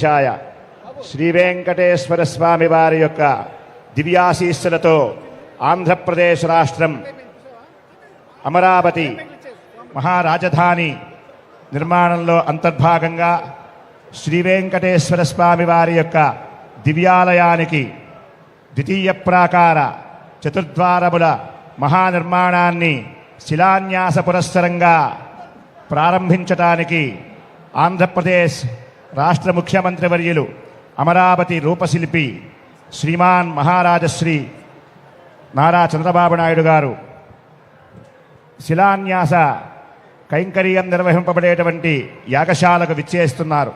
ఛాయ శ్రీ వెంకటేశ్వర స్వామి వారి యొక్క దివ్యాశీస్సులతో ఆంధ్రప్రదేశ్ రాష్ట్రం అమరావతి మహారాజధాని నిర్మాణంలో అంతర్భాగంగా శ్రీ వెంకటేశ్వర స్వామి వారి యొక్క దివ్యాలయానికి ద్వితీయ ప్రాకార చతుర్ద్వారముల మహానిర్మాణాన్ని శిలాన్యాస పురస్సరంగా ప్రారంభించటానికి ఆంధ్రప్రదేశ్ రాష్ట్ర ముఖ్యమంత్రి వర్యులు అమరావతి రూపశిల్పి శ్రీమాన్ మహారాజశ్రీ నారా చంద్రబాబు నాయుడు గారు. శిలాన్యాస కైంకర్యం నిర్వహింపబడేటువంటి యాగశాలకు విచ్చేస్తున్నారు.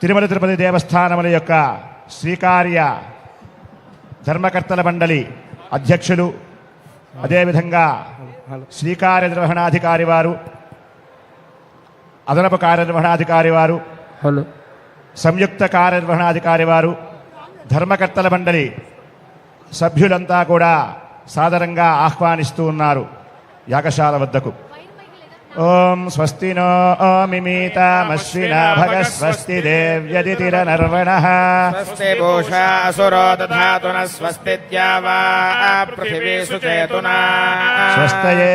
తిరుమల తిరుపతి దేవస్థానముల యొక్క శ్రీకార్య ధర్మకర్తల మండలి అధ్యక్షులు అదేవిధంగా శ్రీకార్య నిర్వహణాధికారి వారు అదనపు కార్యనిర్వహణాధికారి వారు హలో. సంయుక్త కార్యనిర్వహణాధికారి వారు ధర్మకర్తల మండలి సభ్యులంతా కూడా సాదరంగా ఆహ్వానిస్తూ ఉన్నారు యాగశాల వద్దకు. ఓం స్వస్తి నో మిమీతామశ్వినా భగ స్వస్తి దేవ్యదితిర నర్వణ స్వస్తి భూషా అసురో దధాతు న స్వస్తి ద్యావా పృథివీ సుచేతునా. స్వస్తయే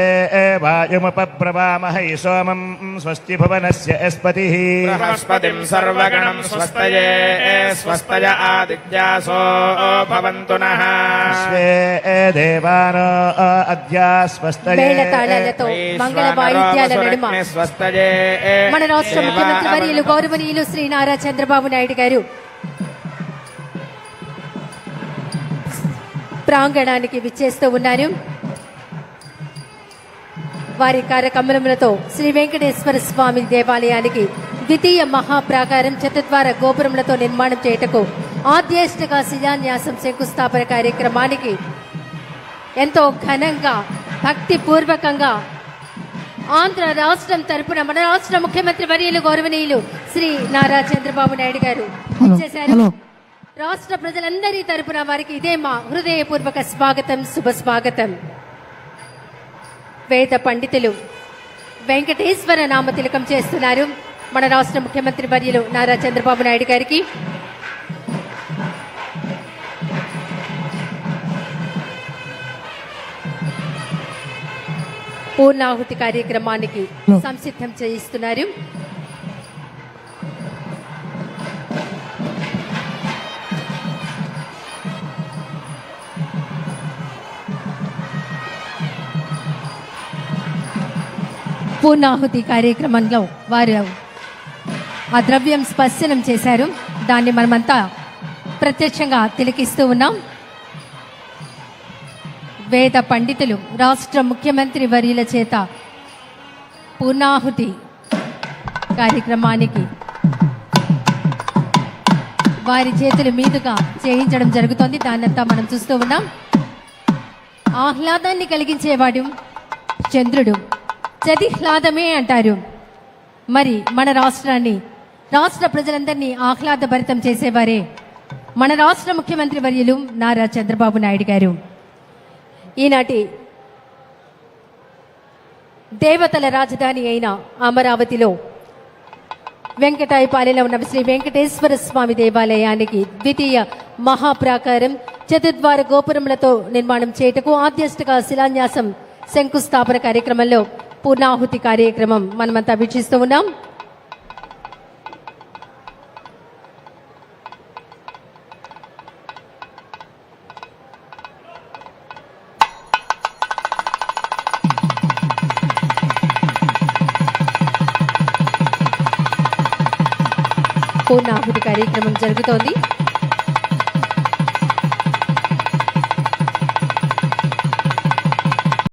వాయుముపబ్రవామహై సోమం స్వస్తి భువనస్య యస్పతి. బృహస్పతిం సర్వగణం స్వస్తయే స్వస్తయ ఆదిత్యాసో భవంతు నః స్వే దేవానో నడుమ. మన రాష్ట్ర ముఖ్యమంత్రి వర్యులు గౌరవనీయులు శ్రీ నారా చంద్రబాబు నాయుడు గారు. ప్రాంగణానికి విచ్చేస్తూ ఉన్నారు వారి కార్యక్రమములతో శ్రీ వెంకటేశ్వర స్వామి దేవాలయానికి ద్వితీయ మహాప్రాకారం చతుద్వార గోపురములతో నిర్మాణం చేయటకు ఆద్యేష్టగా శిలాన్యాసం శంకుస్థాపన కార్యక్రమానికి ఎంతో ఘనంగా భక్తిపూర్వకంగా ఆంధ్ర రాష్ట్రం తరపున మన రాష్ట్ర ముఖ్యమంత్రి వర్యులు గౌరవనీయులు శ్రీ నారా చంద్రబాబు నాయుడు గారు. ఇచ్చేశారు. రాష్ట్ర ప్రజలందరి తరపున వారికి ఇదే మా హృదయపూర్వక స్వాగతం శుభ స్వాగతం. వేద పండితులు వెంకటేశ్వర నామ తిలకం చేస్తున్నారు మన రాష్ట్ర ముఖ్యమంత్రి వర్యులు నారా చంద్రబాబు నాయుడు గారికి. పూర్ణాహుతి కార్యక్రమానికి సంసిద్ధం చేయిస్తున్నారు. పూర్ణాహుతి కార్యక్రమంలో వారు ఆ ద్రవ్యం స్పర్శనం చేశారు. దాన్ని మనమంతా ప్రత్యక్షంగా తిలకిస్తూ ఉన్నాం. వేద పండితులు రాష్ట్ర ముఖ్యమంత్రి వర్యుల చేత పూర్ణాహుతి కార్యక్రమానికి వారి చేతుల మీదుగా చేయించడం జరుగుతోంది. దాన్నంతా మనం చూస్తూ ఉన్నాం. ఆహ్లాదాన్ని కలిగించేవాడు చంద్రుడు. చదిహ్లాదమే అంటారు. మరి మన రాష్ట్రాన్ని రాష్ట్ర ప్రజలందరినీ ఆహ్లాదభరితం చేసేవారే మన రాష్ట్ర ముఖ్యమంత్రి వర్యులు నారా చంద్రబాబు నాయుడు గారు. ఈనాటి దేవతల రాజధాని అయిన అమరావతిలో వెంకటాయపాలెలో ఉన్న శ్రీ వెంకటేశ్వర స్వామి దేవాలయానికి ద్వితీయ మహాప్రాకారం చతుర్ద్వార గోపురములతో నిర్మాణం చేయటకు ఆద్యష్టగా శిలాన్యాసం శంకుస్థాపన కార్యక్రమంలో పూర్ణాహుతి కార్యక్రమం మనమంతా వీక్షిస్తూ ఉన్నాం. పూర్ణాహుతి కార్యక్రమం జరుగుతోంది.